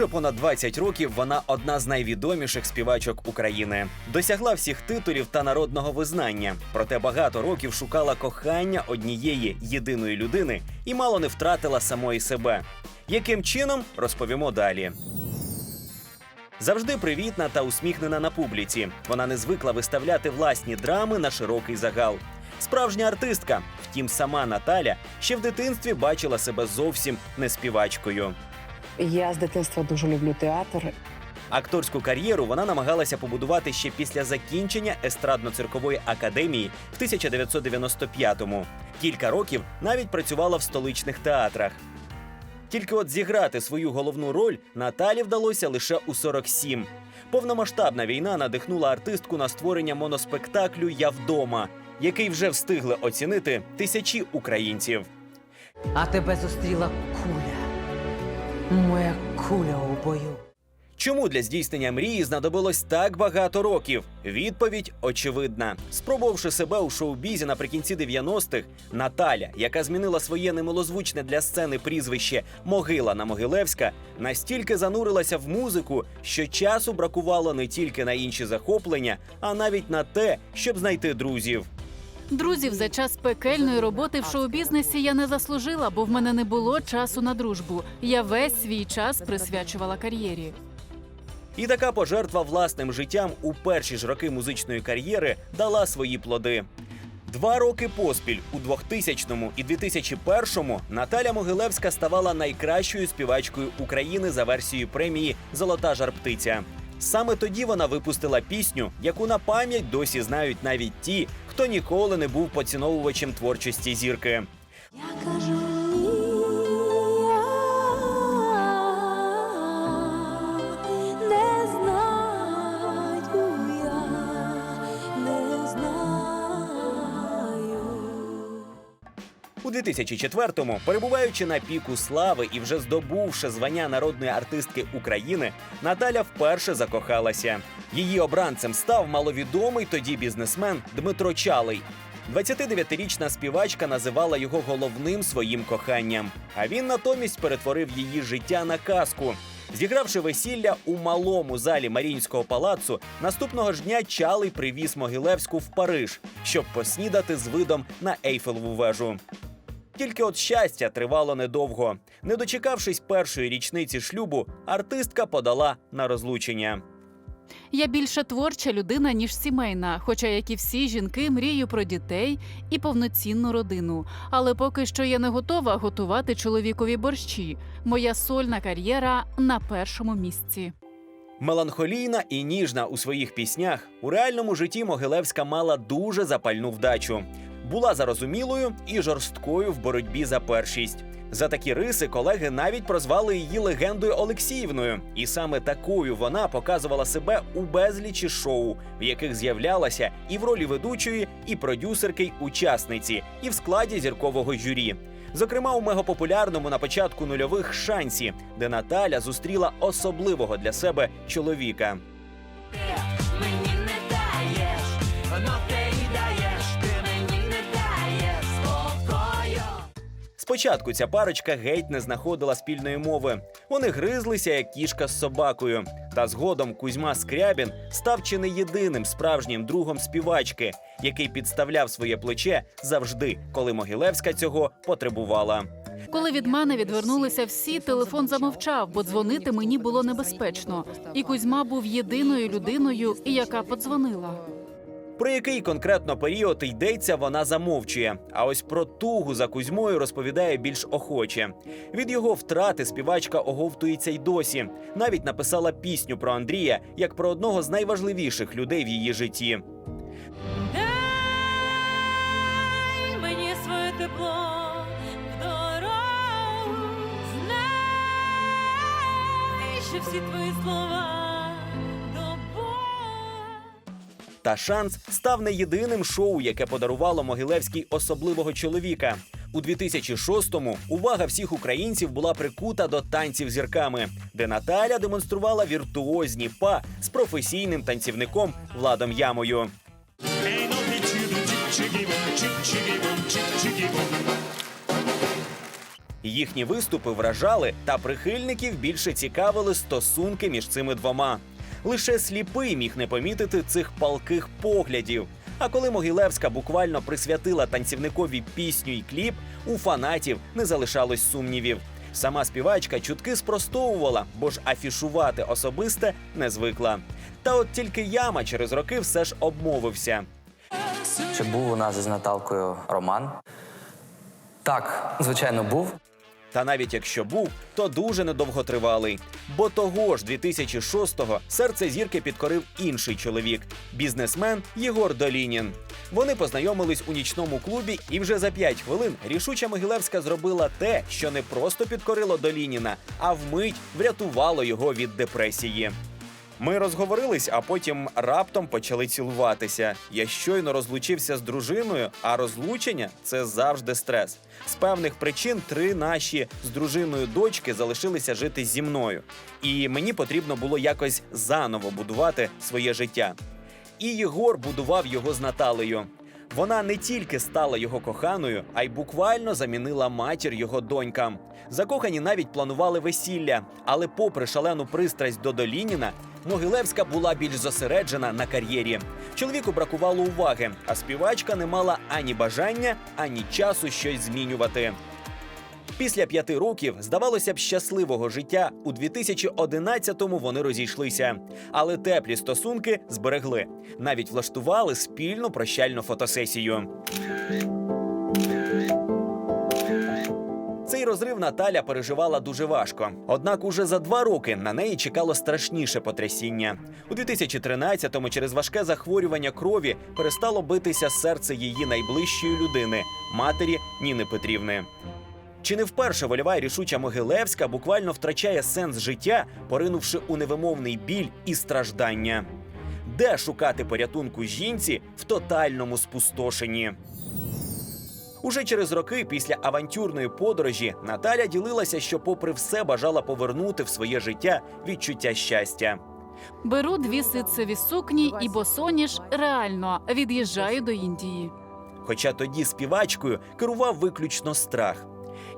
Вже понад 20 років вона одна з найвідоміших співачок України. Досягла всіх титулів та народного визнання. Проте багато років шукала кохання однієї єдиної людини і мало не втратила самої себе. Яким чином розповімо далі. Завжди привітна та усміхнена на публіці. Вона не звикла виставляти власні драми на широкий загал. Справжня артистка. Втім, сама Наталя ще в дитинстві бачила себе зовсім не співачкою. Я з дитинства дуже люблю театр. Акторську кар'єру вона намагалася побудувати ще після закінчення естрадно-циркової академії в 1995-му. Кілька років навіть працювала в столичних театрах. Тільки от зіграти свою головну роль Наталі вдалося лише у 47. Повномасштабна війна надихнула артистку на створення моноспектаклю Я вдома, який вже встигли оцінити тисячі українців. А тебе зустріла куля. Моя куля у бою. Чому для здійснення мрії знадобилось так багато років? Відповідь очевидна. Спробувавши себе у шоу-бізі наприкінці 90-х, Наталя, яка змінила своє немилозвучне для сцени прізвище Могила на Могилевська, настільки занурилася в музику, що часу бракувало не тільки на інші захоплення, а навіть на те, щоб знайти друзів. Друзів за час пекельної роботи в шоу-бізнесі я не заслужила, бо в мене не було часу на дружбу. Я весь свій час присвячувала кар'єрі. І така пожертва власним життям у перші ж роки музичної кар'єри дала свої плоди. Два роки поспіль у 2000-му і 2001-му Наталя Могилевська ставала найкращою співачкою України за версією премії Золота жарптиця. Саме тоді вона випустила пісню, яку на пам'ять досі знають навіть ті, хто ніколи не був поціновувачем творчості зірки. Я кажу. У 2004-му, перебуваючи на піку слави і вже здобувши звання народної артистки України, Наталя вперше закохалася. Її обранцем став маловідомий тоді бізнесмен Дмитро Чалий. 29-річна співачка називала його головним своїм коханням. А він натомість перетворив її життя на казку. Зігравши весілля у малому залі Маріїнського палацу, наступного ж дня Чалий привіз Могилевську в Париж, щоб поснідати з видом на Ейфелеву вежу. Тільки от щастя тривало недовго. Не дочекавшись першої річниці шлюбу, артистка подала на розлучення. Я більше творча людина, ніж сімейна, хоча, як і всі жінки, мрію про дітей і повноцінну родину. Але поки що я не готова готувати чоловікові борщі. Моя сольна кар'єра на першому місці. Меланхолійна і ніжна у своїх піснях, у реальному житті Могилевська мала дуже запальну вдачу. Була зарозумілою і жорсткою в боротьбі за першість. За такі риси колеги навіть прозвали її легендою Олексіївною, і саме такою вона показувала себе у безлічі шоу, в яких з'являлася і в ролі ведучої, і продюсерки, й учасниці, і в складі зіркового журі. Зокрема, у мегапопулярному на початку нульових шансі, де Наталя зустріла особливого для себе чоловіка. Мені не даєш, Спочатку ця парочка геть не знаходила спільної мови. Вони гризлися як кішка з собакою. Та згодом Кузьма Скрябін став чи не єдиним справжнім другом співачки, який підставляв своє плече завжди, коли Могилевська цього потребувала. Коли від мене відвернулися всі, телефон замовчав, бо дзвонити мені було небезпечно. І Кузьма був єдиною людиною, і яка подзвонила. Про який конкретно період йдеться, вона замовчує. А ось про тугу за Кузьмою розповідає більш охоче. Від його втрати співачка оговтується й досі. Навіть написала пісню про Андрія як про одного з найважливіших людей в її житті. Дай мені своє тепло всі твої слова Та шанс став не єдиним шоу, яке подарувало Могилевській особливого чоловіка. У 2006-му увага всіх українців була прикута до танців зірками, де Наталя демонструвала віртуозні па з професійним танцівником Владом Ямою. Їхні виступи вражали, та прихильників більше цікавили стосунки між цими двома. Лише сліпий міг не помітити цих палких поглядів. А коли Могилевська буквально присвятила танцівникові пісню і кліп, у фанатів не залишалось сумнівів. Сама співачка чутки спростовувала, бо ж афішувати особисте не звикла. Та от тільки яма через роки все ж обмовився. Чи був у нас із Наталкою роман? Так, звичайно, був. Та навіть якщо був, то дуже недовготривалий. Бо того ж 2006-го серце зірки підкорив інший чоловік бізнесмен Єгор Долінін. Вони познайомились у нічному клубі, і вже за 5 хвилин рішуча Могилевська зробила те, що не просто підкорило Долініна, а вмить врятувало його від депресії. Ми розговорились, а потім раптом почали цілуватися. Я щойно розлучився з дружиною, а розлучення це завжди стрес. З певних причин три наші з дружиною дочки залишилися жити зі мною, і мені потрібно було якось заново будувати своє життя. І Єгор будував його з Наталею. Вона не тільки стала його коханою, а й буквально замінила матір його донькам. Закохані навіть планували весілля, але, попри шалену пристрасть до Долініна, Могилевська була більш зосереджена на кар'єрі. Чоловіку бракувало уваги, а співачка не мала ані бажання, ані часу щось змінювати. Після п'яти років, здавалося б, щасливого життя у 2011-му вони розійшлися, але теплі стосунки зберегли. Навіть влаштували спільну прощальну фотосесію. Цей розрив Наталя переживала дуже важко. Однак уже за два роки на неї чекало страшніше потрясіння. У 2013-му через важке захворювання крові перестало битися серце її найближчої людини матері Ніни Петрівни. Чи не вперше вольова рішуча Могилевська буквально втрачає сенс життя, поринувши у невимовний біль і страждання? Де шукати порятунку жінці в тотальному спустошенні? Уже через роки після авантюрної подорожі Наталя ділилася, що, попри все, бажала повернути в своє життя відчуття щастя. Беру дві ситцеві сукні і босоніж реально від'їжджаю до Індії. Хоча тоді співачкою керував виключно страх.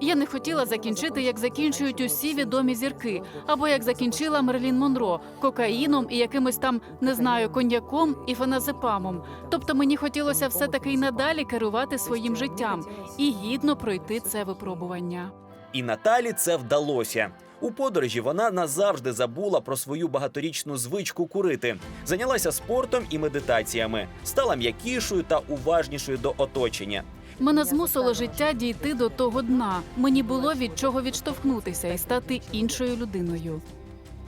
Я не хотіла закінчити, як закінчують усі відомі зірки, або як закінчила Мерлін Монро кокаїном і якимось там не знаю коньяком і феназепамом. Тобто мені хотілося все таки й надалі керувати своїм життям і гідно пройти це випробування. І Наталі це вдалося. У подорожі вона назавжди забула про свою багаторічну звичку курити, зайнялася спортом і медитаціями, стала м'якішою та уважнішою до оточення. Мене змусило життя дійти до того дна. Мені було від чого відштовхнутися і стати іншою людиною.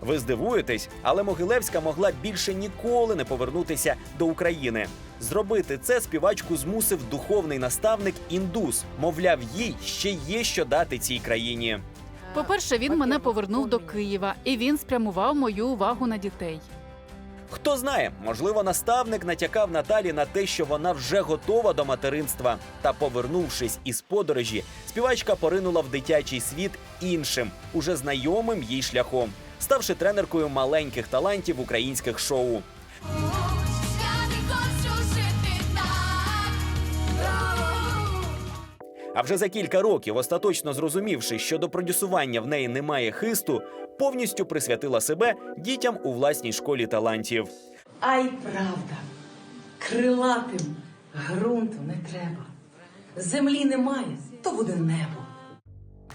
Ви здивуєтесь, але Могилевська могла більше ніколи не повернутися до України. Зробити це співачку змусив духовний наставник індус. Мовляв, їй ще є що дати цій країні. По-перше, він мене повернув до Києва, і він спрямував мою увагу на дітей. Хто знає, можливо, наставник натякав Наталі на те, що вона вже готова до материнства. Та, повернувшись із подорожі, співачка поринула в дитячий світ іншим, уже знайомим їй шляхом, ставши тренеркою маленьких талантів українських шоу. А вже за кілька років, остаточно зрозумівши, що до продюсування в неї немає хисту, повністю присвятила себе дітям у власній школі талантів. Ай, правда, крилатим ґрунту не треба. Землі немає, то буде небо.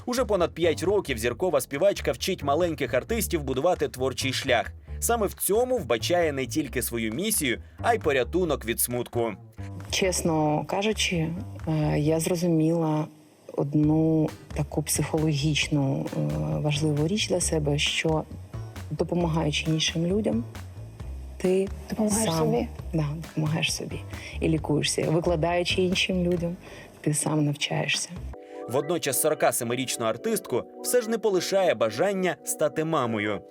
Уже понад 5 років зіркова співачка вчить маленьких артистів будувати творчий шлях. Саме в цьому вбачає не тільки свою місію, а й порятунок від смутку. Чесно кажучи, е, я зрозуміла одну таку психологічну е, важливу річ для себе, що допомагаючи іншим людям, ти Допомагаєш сам собі? Да, допомагаєш собі і лікуєшся. Викладаючи іншим людям, ти сам навчаєшся. Водночас 47-річну артистку все ж не полишає бажання стати мамою.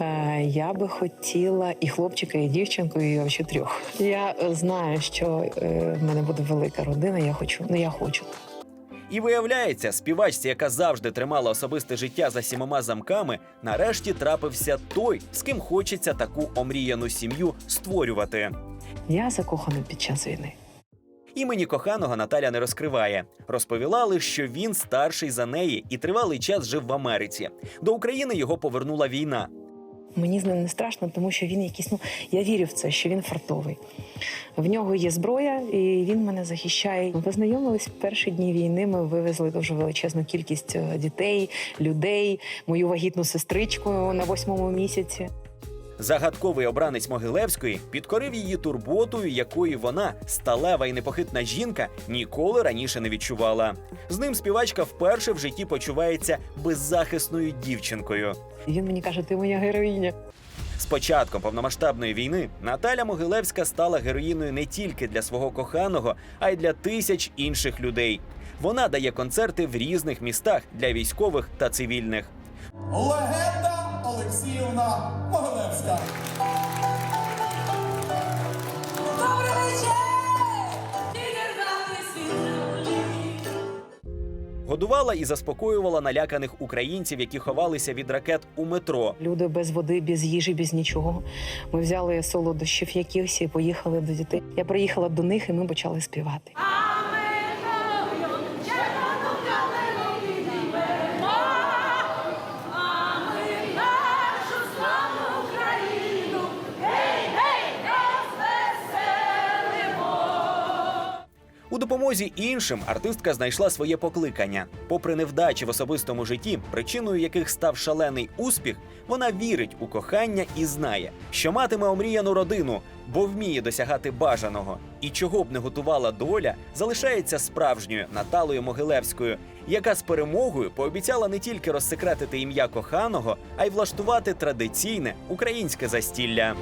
Е, Я би хотіла і хлопчика, і дівчинку, і взагалі трьох. Я знаю, що е, в мене буде велика родина. Я хочу, ну я хочу. І виявляється, співачці, яка завжди тримала особисте життя за сімома замками, нарешті трапився той, з ким хочеться таку омріяну сім'ю створювати. Я закохана під час війни. Імені коханого Наталя не розкриває. Розповіла лише, що він старший за неї і тривалий час жив в Америці. До України його повернула війна. Мені з ним не страшно, тому що він якийсь, ну я вірю в це, що він фартовий. В нього є зброя, і він мене захищає. Ми познайомились в перші дні війни. Ми вивезли дуже величезну кількість е, дітей, людей, мою вагітну сестричку на восьмому місяці. Загадковий обранець Могилевської підкорив її турботою, якої вона, сталева і непохитна жінка, ніколи раніше не відчувала. З ним співачка вперше в житті почувається беззахисною дівчинкою. Він мені каже: ти моя героїня. З початком повномасштабної війни Наталя Могилевська стала героїною не тільки для свого коханого, а й для тисяч інших людей. Вона дає концерти в різних містах для військових та цивільних. Легенда Олексіївна Добрий вечір! Годувала і заспокоювала наляканих українців, які ховалися від ракет у метро. Люди без води, без їжі, без нічого. Ми взяли солодощів якихось і поїхали до дітей. Я приїхала до них, і ми почали співати. У допомозі іншим артистка знайшла своє покликання. Попри невдачі в особистому житті, причиною яких став шалений успіх, вона вірить у кохання і знає, що матиме омріяну родину, бо вміє досягати бажаного. І чого б не готувала доля, залишається справжньою Наталою Могилевською, яка з перемогою пообіцяла не тільки розсекретити ім'я коханого, а й влаштувати традиційне українське застілля.